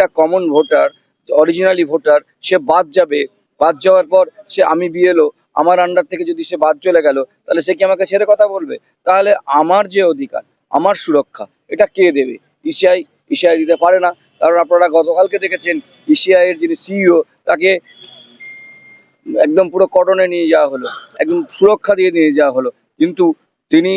একটা common voter originally voter সে বাদ যাবে। বাদ যাওয়ার পর সে আমি বিএলও আমার আন্ডার থেকে যদি সে বাদ চলে গেল, তাহলে সে কি আমাকে ছেড়ে কথা বলবে? তাহলে আমার যে অধিকার, আমার সুরক্ষা, এটা কে দেবে? ইসিআই ইসিআই দিতে পারে না। কারণ আপনারা গতকালকে দেখেছেন ইসিআই এর যিনি সিইও তাকে একদম পুরো কটনে নিয়ে যাওয়া হলো, একদম সুরক্ষা দিয়ে নিয়ে যাওয়া হলো। কিন্তু তিনি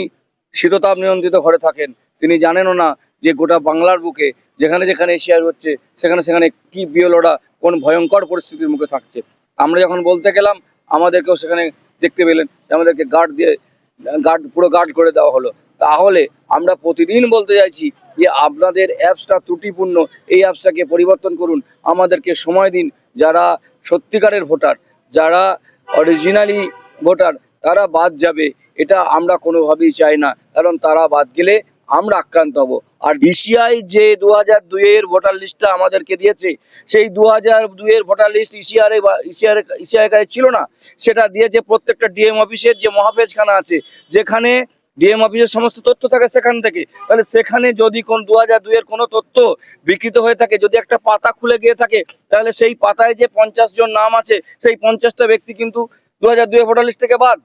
শীততাপ নিয়ন্ত্রিত ঘরে থাকেন, তিনি জানেনও না যে গোটা বাংলার বুকে, যেখানে যেখানে এশিয়ার হচ্ছে, সেখানে সেখানে কি বিয়লোরা, কোন ভয়ঙ্কর পরিস্থিতির মুখে থাকছে। আমরা যখন বলতে গেলাম, আমাদেরকেও সেখানে দেখতে পেলেন আমাদেরকে গার্ড দিয়ে গার্ড পুরো গার্ড করে দেওয়া হলো। তাহলে আমরা প্রতিদিন বলতে চাইছি যে আপনাদের অ্যাপসটা ত্রুটিপূর্ণ, এই অ্যাপসটাকে পরিবর্তন করুন। আমাদেরকে সময় দিন। যারা সত্যিকারের ভোটার, যারা অরিজিনালি ভোটার, তারা বাদ যাবে। এটা আমরা কোনোভাবেই চাই না। কারণ তারা বাদ গেলে আমরা আক্রান্ত হব। আর ইসিআই যে দু হাজার দুইয়ের ভোটার লিস্টটা আমাদেরকে দিয়েছে, সেই দু হাজার দুইয়ের voter list ECR ECR ECI কাছে ছিল না। সেটা দিয়েছে প্রত্যেকটা ডিএম অফিসের যে মহাপেজখানা আছে, যেখানে ডিএম অফিসের সমস্ত তথ্য থাকে সেখান থেকে। তাহলে সেখানে যদি কোন দু হাজার দুইয়ের কোনো তথ্য বিকৃত হয়ে থাকে, যদি একটা পাতা খুলে গিয়ে থাকে, তাহলে সেই পাতায় যে পঞ্চাশ জন নাম আছে, সেই পঞ্চাশটা ব্যক্তি কিন্তু দু হাজার দুইয়ের ভোটার লিস্ট থেকে বাদ।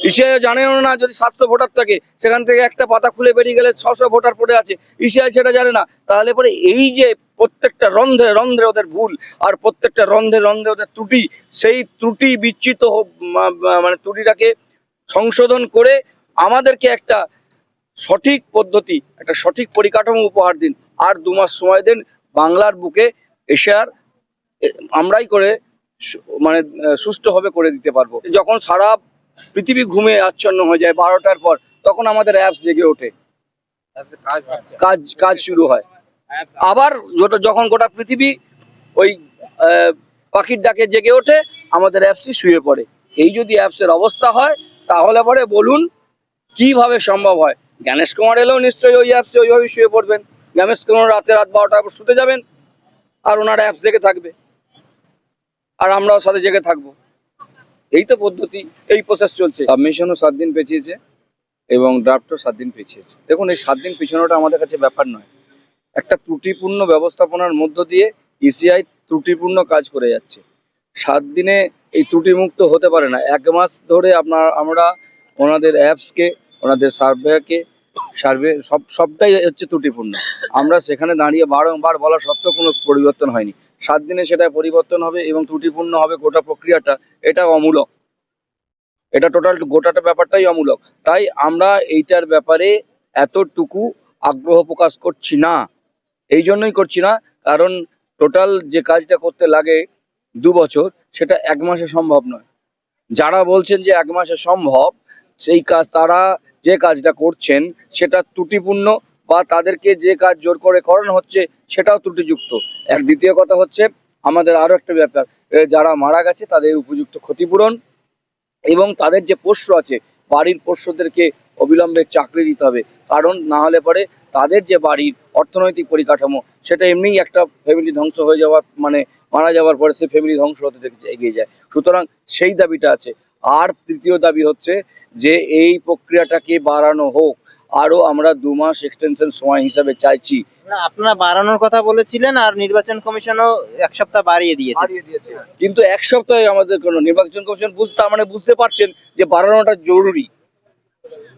ইসিআই জানেও না যদি সাতশো ভোটার থাকে, সেখান থেকে একটা পাতা খুলে বেরিয়ে গেলে ছশো ভোটার পড়ে আছে। ইসিআই সেটা জানে না। তাহলে পরে এই যে প্রত্যেকটা রন্ধ্রে রন্ধ্রে ওদের ভুল আর প্রত্যেকটা রন্ধ্রে রন্ধ্রে ওদের ত্রুটি, সেই ত্রুটি বিচ্ছিত মানে ত্রুটিটাকে সংশোধন করে আমাদেরকে একটা সঠিক পদ্ধতি, একটা সঠিক পরিকাঠামো উপহার দিন। আর দু মাস সময় দিন বাংলার বুকে এসে আর আমরাই করে মানে সুষ্ঠুভাবে করে দিতে পারব। যখন সারা পৃথিবী ঘুমে আচ্ছন্ন হয়ে যায় বারোটার পর, তখন আমাদের অ্যাপস জেগে ওঠে। কাজ কাজ শুরু হয়। আবার যখন গোটা পৃথিবী ওই পাখির ডাকে জেগে ওঠে, আমাদের অ্যাপসটি শুয়ে পড়ে। এই যদি অ্যাপসের অবস্থা হয়, তাহলে পরে বলুন, কীভাবে সম্ভব হয়? জ্ঞানেশ কুমার এলেও নিশ্চয়ই ওই অ্যাপসে ওইভাবেই শুয়ে পড়বেন। জ্ঞানেশ কুমার রাতে রাত বারোটার পর শুতে যাবেন, আর ওনার অ্যাপস জেগে থাকবে। আর আমরাও সাথে জেগে থাকব। এই তো পদ্ধতি, এই প্রসেস চলছে। সাবমিশনও সাত দিন পেছিয়েছে এবং ড্রাফটও সাত দিন পিছিয়েছে দেখুন, এই সাত দিন পিছানোটা আমাদের কাছে ব্যাপার নয়। একটা ত্রুটিপূর্ণ ব্যবস্থাপনার মধ্য দিয়ে ইসিআই ত্রুটিপূর্ণ কাজ করে যাচ্ছে। সাত দিনে এই ত্রুটিমুক্ত হতে পারে না। এক মাস ধরে আপনার, আমরা ওনাদের অ্যাপসকে ওনাদের সার্ভেকে সার্ভে সব, সবটাই হচ্ছে ত্রুটিপূর্ণ। আমরা সেখানে দাঁড়িয়ে বারংবার বলা সত্ত্বেও কোনো পরিবর্তন হয়নি। সাত দিনে সেটা পরিবর্তন হবে এবং ত্রুটিপূর্ণ হবে গোটা প্রক্রিয়াটা, এটা অমূলক। এটা টোটাল গোটাটা ব্যাপারটাই অমূলক। তাই আমরা এইটার ব্যাপারে এতটুকু আগ্রহ প্রকাশ করছি না। এই জন্যই করছি না, কারণ টোটাল যে কাজটা করতে লাগে দু বছর, সেটা এক মাসে সম্ভব নয়। যারা বলছেন যে এক মাসে সম্ভব, সেই কাজ, তারা যে কাজটা করছেন, সেটা ত্রুটিপূর্ণ বা তাদেরকে যে কাজ জোর করে করানো হচ্ছে সেটাও ত্রুটিযুক্ত। এক দ্বিতীয় কথা হচ্ছে, আমাদের আরও একটা ব্যাপার যারা মারা গেছে তাদের উপযুক্ত ক্ষতিপূরণ এবং তাদের যে পোষ্য আছে, বাড়ির পোষ্যদেরকে অবিলম্বে চাকরি দিতে হবে। কারণ না হলে পরে তাদের যে বাড়ির অর্থনৈতিক পরিকাঠামো, সেটা এমনিই একটা ফ্যামিলি ধ্বংস হয়ে যাওয়ার মানে মারা যাওয়ার পরে সে ফ্যামিলি ধ্বংস হতে এগিয়ে যায়। সুতরাং সেই দাবিটা আছে। আর তৃতীয় দাবি হচ্ছে যে, এই প্রক্রিয়াটাকে বাড়ানো হোক। আরও আমরা দু মাস এক্সটেনশন সময় হিসাবে চাইছি। না আপনারা বাড়ানোর কথা বলেছিলেন আর নির্বাচন কমিশনও এক সপ্তাহ বাড়িয়ে দিয়েছে। কিন্তু এক সপ্তাহে আমাদের কোনো নির্বাচন কমিশন বুঝতে মানে বুঝতে পারছেন যে বাড়ানোটা জরুরি।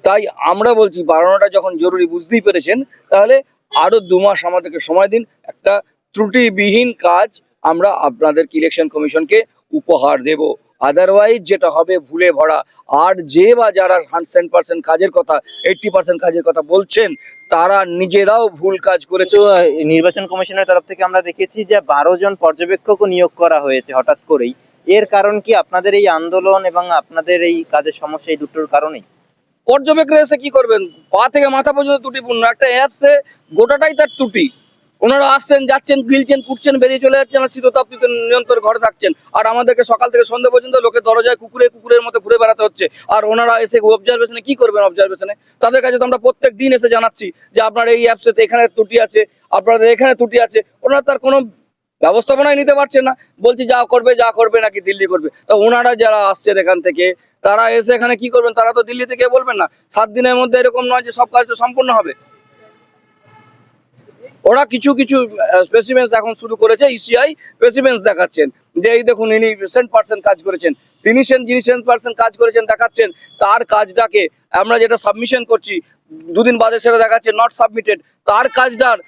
তাই আমরা বলছি বাড়ানোটা যখন জরুরি বুঝতেই পেরেছেন তাহলে আরও দু মাস আমাদেরকে সময় দিন। একটা ত্রুটিবিহীন কাজ আমরা আপনাদেরকে ইলেকশন কমিশনকে উপহার দেব। আদারওয়াইজ যেটা হবে ভুলে ভরা। আর যে বা যারা হান্ড্রেড পার্সেন্ট কাজের কথা এইটটি পার্সেন্ট কাজের কথা বলছেন তারা নিজেরাও ভুল কাজ করেছে। নির্বাচন কমিশনের তরফ থেকে আমরা দেখেছি যে বারো জন পর্যবেক্ষকও নিয়োগ করা হয়েছে হঠাৎ করেই। এর কারণ কি আপনাদের এই আন্দোলন এবং আপনাদের এই কাজের সমস্যা এই দুটোর কারণেই? পর্যবেক্ষণ এসে কি করবেন? পা থেকে মাথা পর্যন্ত ত্রুটিপূর্ণ। একটা অ্যাপসে গোটাটাই তার ত্রুটি। ওনারা আসছেন, যাচ্ছেন, গিলছেন কুটছেন বেরিয়ে চলে যাচ্ছেন আর শীততাপ নিয়ন্ত্রণ ঘরে থাকছেন। আর আমাদেরকে সকাল থেকে সন্ধ্যা পর্যন্ত লোকের দরজায় কুকুরে, কুকুরের মতো ঘুরে বেড়াতে হচ্ছে। আর ওনারা এসে অবজারভেশনে কি করবেন অবজারভেশনে তাদের কাছে তো আমরা প্রত্যেক দিন এসে জানাচ্ছি যে আপনার এই অ্যাপসে এখানে ত্রুটি আছে, আপনাদের এখানে ত্রুটি আছে। ওনারা তার কোনো ব্যবস্থাপনাই নিতে পারছে না। বলছি, যা করবে যা করবে নাকি দিল্লি করবে? তো ওনারা যারা আসছেন এখান থেকে, তারা এসে এখানে কি করবেন? তারা তো দিল্লি থেকে বলবেন না। সাত দিনের মধ্যে এরকম নয় যে সব কাজ তো সম্পূর্ণ হবে। ওরা কিছু কিছু স্পেসিমেন্স এখন শুরু করেছে E ইসিআই স্পেসিমেন্স দেখাচ্ছেন। যে এই দেখুন ইনি সেন্ট পার্সেন্ট কাজ করেছেন তিনি সেন যিনি সেন্ট পার্সেন্ট কাজ করেছেন, দেখাচ্ছেন। তার কাজটাকে আমরা যেটা সাবমিশন করছি, দুদিন বাদে সেটা দেখাচ্ছে নট সাবমিটেড তার কাজটার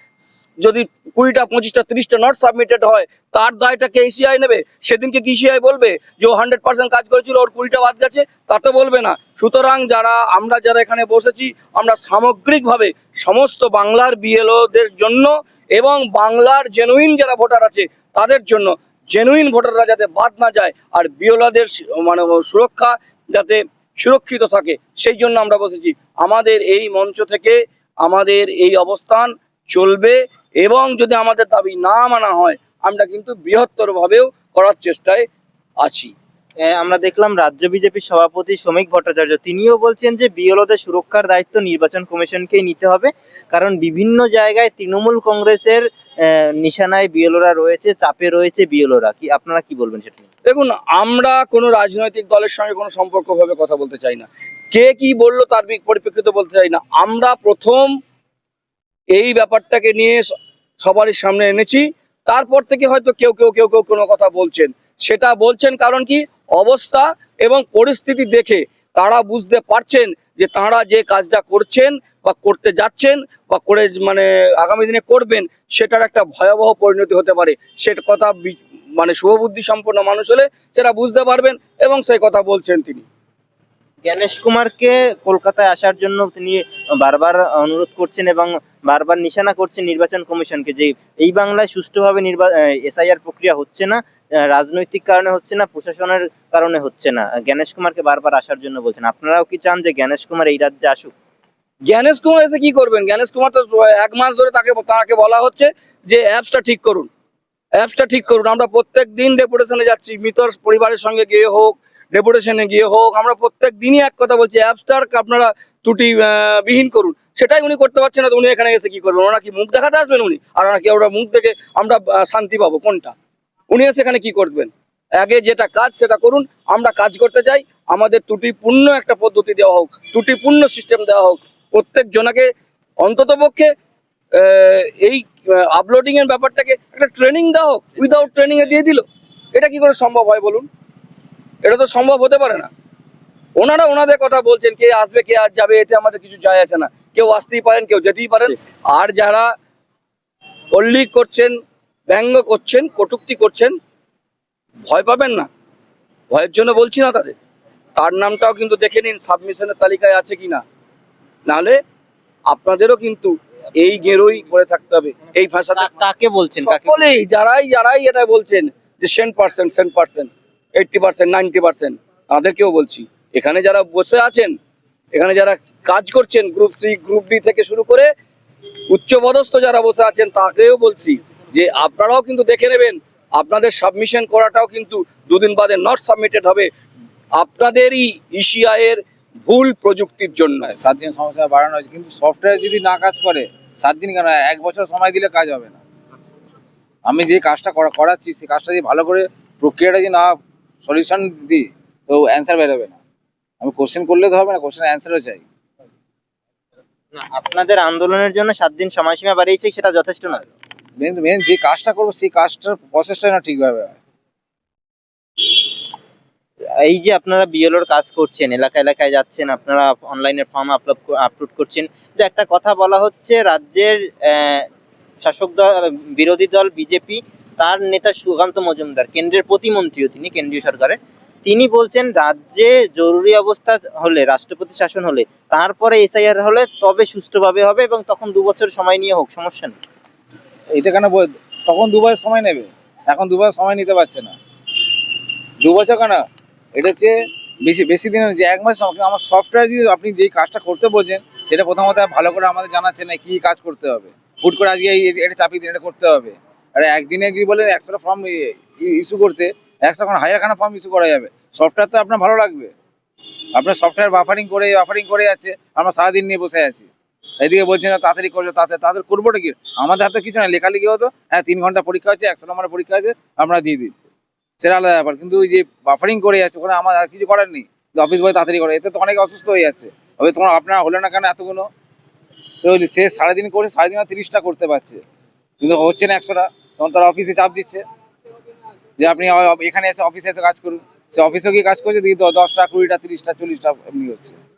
যদি কুড়িটা, পঁচিশটা, তিরিশটা নট সাবমিটেড হয়, তার দায়টাকে এসিআই নেবে? সেদিনকে কি ইসিআই বলবে? যে ও হান্ড্রেড পার্সেন্ট কাজ করেছিল, ওর কুড়িটা বাদ গেছে, তা তো বলবে না। সুতরাং যারা, আমরা যারা এখানে বসেছি, আমরা সামগ্রিকভাবে সমস্ত বাংলার বিএলওদের জন্য এবং বাংলার জেনুইন যারা ভোটার আছে, তাদের জন্য জেনুইন ভোটাররা যাতে বাদ না যায় আর বিওলাদের মানে সুরক্ষা যাতে সুরক্ষিত থাকে, সেই জন্য আমরা বসেছি। আমাদের এই মঞ্চ থেকে আমাদের এই অবস্থান চলবে এবং যদি আমাদের দাবি না মানা হয়, আমরা কিন্তু বৃহত্তরভাবেও করার চেষ্টায় আছি। আমরা দেখলাম রাজ্য বিজেপির সভাপতি শ্রমিক ভট্টাচার্য, তিনিও বলছেন যে বিএলওদের সুরক্ষার দায়িত্ব নির্বাচন কমিশনকেই নিতে হবে, কারণ বিভিন্ন জায়গায় তৃণমূল কংগ্রেসের নিশানায় বিএলওরা রয়েছে, চাপে রয়েছে বিএলওরা। কি, আপনারা কি বলবেন সেটা দেখুন, আমরা কোনো রাজনৈতিক দলের সঙ্গে কোনো সম্পর্কভাবে কথা বলতে চাই না। কে কি বলল তার পরিপ্রেক্ষিতে বলতে চাই না। আমরা প্রথম এই ব্যাপারটাকে নিয়ে সবারই সামনে এনেছি। তারপর থেকে হয়তো কেউ কেউ কেউ কেউ কোনো কথা বলছেন। সেটা বলছেন কারণ কি? অবস্থা এবং পরিস্থিতি দেখে তারা বুঝতে পারছেন যে তারা যে কাজটা করছেন বা করতে যাচ্ছেন বা করে মানে আগামী দিনে করবেন, সেটার একটা ভয়াবহ পরিণতি হতে পারে। সেটা কথা মানে শুভবুদ্ধি সম্পন্ন মানুষ হলে সেটা বুঝতে পারবেন এবং সেই কথা বলছেন তিনি। জ্ঞানেশ কুমারকে কলকাতায় আসার জন্য তিনি বারবার অনুরোধ করছেন এবং বারবার নিশানা করছেন নির্বাচন কমিশনকে যে এই বাংলায় সুষ্ঠুভাবে নির্বা এসআইআর প্রক্রিয়া হচ্ছে না রাজনৈতিক কারণে হচ্ছে না, প্রশাসনের কারণে হচ্ছে না। জ্ঞানেশ কুমারকে বারবার আসার জন্য বলছেন। আপনারাও কি চান যে জ্ঞানেশ কুমার এই রাজ্যে আসুক? জ্ঞানেশ কুমার এসে কি করবেন? জ্ঞানেশ কুমার তো এক মাস ধরে তাকে তাকে বলা হচ্ছে যে অ্যাপসটা ঠিক করুন। অ্যাপসটা ঠিক করুন। আমরা প্রত্যেক দিন ডেপুটেশনে যাচ্ছি। মৃতর পরিবারের সঙ্গে গিয়ে হোক, ডেপুটেশনে গিয়ে হোক, আমরা প্রত্যেক দিনই এক কথা বলছি, অ্যাপসটার আপনারা ত্রুটি বিহীন করুন। সেটাই উনি করতে পারছেন না, তো উনি এখানে এসে কি করবেন? ওনারা কি মুখ দেখাতে আসবেন উনি? আর ওরা কি ওরা মুখ দেখে আমরা শান্তি পাবো? কোনটা? উনি এসে এখানে কি করবেন? আগে যেটা কাজ সেটা করুন, আমরা কাজ করতে চাই, আমাদের ত্রুটিপূর্ণ একটা পদ্ধতি দেওয়া হোক, ত্রুটিপূর্ণ সিস্টেম দেওয়া হোক, প্রত্যেক জনাকে অন্তত পক্ষে এই আপলোডিং এর ব্যাপারটাকে একটা ট্রেনিং দেওয়া হোক উইদাউট ট্রেনিং এ দিয়ে দিল। এটা কি করে সম্ভব হয় বলুন? এটা তো সম্ভব হতে পারে না। ওনারা ওনাদের কথা বলছেন, কে আসবে, কে আর যাবে, এতে আমাদের কিছু যায় আসে না। কেউ আসতেই পারেন, কেউ যেতেই পারেন। আর যারা পল্লী করছেন ব্যঙ্গ করছেন কটুক্তি করছেন ভয় পাবেন না। ভয়ের জন্য বলছি না তাদের। তার নামটাও কিন্তু দেখে নিন সাবমিশনের তালিকায় আছে কি না নাহলে আপনাদেরও কিন্তু এই গেরোই পড়ে থাকতে হবে এই ভাষাতে। কাকে বলছেন? সকলেই যারাই যারাই এটা বলছেন যে cent percent cent percent eighty percent ninety percent তাদেরকেও বলছি। এখানে যারা বসে আছেন এখানে যারা কাজ করছেন গ্রুপ সি গ্রুপ ডি থেকে শুরু করে উচ্চপদস্থ যারা বসে আছেন তাকেও বলছি। যে আপনারাও কিন্তু দেখে নেবেন আপনাদের সাবমিশন করাটাও কিন্তু দুদিন বাদে নট সাবমিটেড হবে। আপনাদেরই ইসিআই এর ভুল প্রযুক্তির জন্য। সাত দিন সমস্যা বাড়ানো হয়েছে কিন্তু সফটওয়্যার যদি না কাজ করে সাত দিন কেন? এক বছর সময় দিলে কাজ হবে না। আমি যে কাজটা করা- করাচ্ছি সেই কাজটা যদি ভালো করে প্রক্রিয়াটা যদি না সলিউশন দিই তো অ্যান্সার বেরোবে না। আমি কোশ্চেন করলে তো হবে না কোশ্চেন অ্যান্সারও চাই। না, আপনাদের আন্দোলনের জন্য সাত দিন সময়সীমা বাড়িয়েছে সেটা যথেষ্ট নয় মেন মেন যে কাজটা করব, সেই কাজটার প্রসেসটা না ঠিকভাবে এই যে আপনারা বিএলওর কাজ করছেন এলাকা এলাকায় যাচ্ছেন, আপনারা অনলাইনে ফর্ম আপলোড আপলোড করছেন যে একটা কথা বলা হচ্ছে, রাজ্যের শাসক দল, বিরোধী দল বিজেপি তার নেতা সুকান্ত মজুমদার, কেন্দ্রের প্রতিমন্ত্রীও তিনি কেন্দ্রীয় সরকারের। তিনি বলছেন, রাজ্যে জরুরি অবস্থা হলে, রাষ্ট্রপতি শাসন হলে, তারপরে এসআইআর হলে তবে সুষ্ঠুভাবে হবে এবং তখন দু বছর সময় নিয়ে হোক, সমস্যা নেই। এটা কেন তখন দু বছর সময় নেবে। এখন দু বছর সময় নিতে পারছে না। দু বছর কেন? এটা হচ্ছে বেশি বেশি দিনের যে এক মাস আমার সফটওয়্যার যদি আপনি যেই কাজটা করতে বলছেন, সেটা প্রথমত ভালো করে আমাদের জানাচ্ছে না কি কাজ করতে হবে। হুট করে আজকে এটা চাপিয়ে দিন, এটা করতে হবে। আর একদিনে যদি বলেন একশোটা ফর্ম ইস্যু করতে, একশো খানা হাজার খানা ফর্ম ইস্যু করা যাবে। সফটওয়্যার তো আপনার ভালো লাগবে। আপনার সফটওয়্যার বাফারিং করে বাফারিং করে যাচ্ছে। আমরা সারাদিন নিয়ে বসে আছি। এদিকে বলছে, না, তাড়াতাড়ি করবে তাড়াতাড়ি তাদের করবোটা কি? আমাদের হাতে কিছু না লেখালেখি হতো। হ্যাঁ তিন ঘণ্টা পরীক্ষা হচ্ছে একশো নম্বরের পরীক্ষা আছে আমরা দিয়ে দিই। সেটা আলাদা ব্যাপার। কিন্তু ওই যে বাফারিং করে যাচ্ছে, ওখানে আমার কিছু করার নেই। অফিস বয় তাড়াতাড়ি করে, এতে তো অনেকে অসুস্থ হয়ে যাচ্ছে। তবে তোমার আপনার হলো না কেন এতগুলো? তো সে সারাদিন করে সারাদিন আর তিরিশটা করতে পারছে। কিন্তু হচ্ছে না একশোটা, তখন তারা অফিসে চাপ দিচ্ছে। যে আপনি এখানে এসে অফিসে এসে কাজ করুন। সে অফিসে গিয়ে কাজ করছে, দেখি দশটা, কুড়িটা, তিরিশটা, চল্লিশটা এমনি হচ্ছে।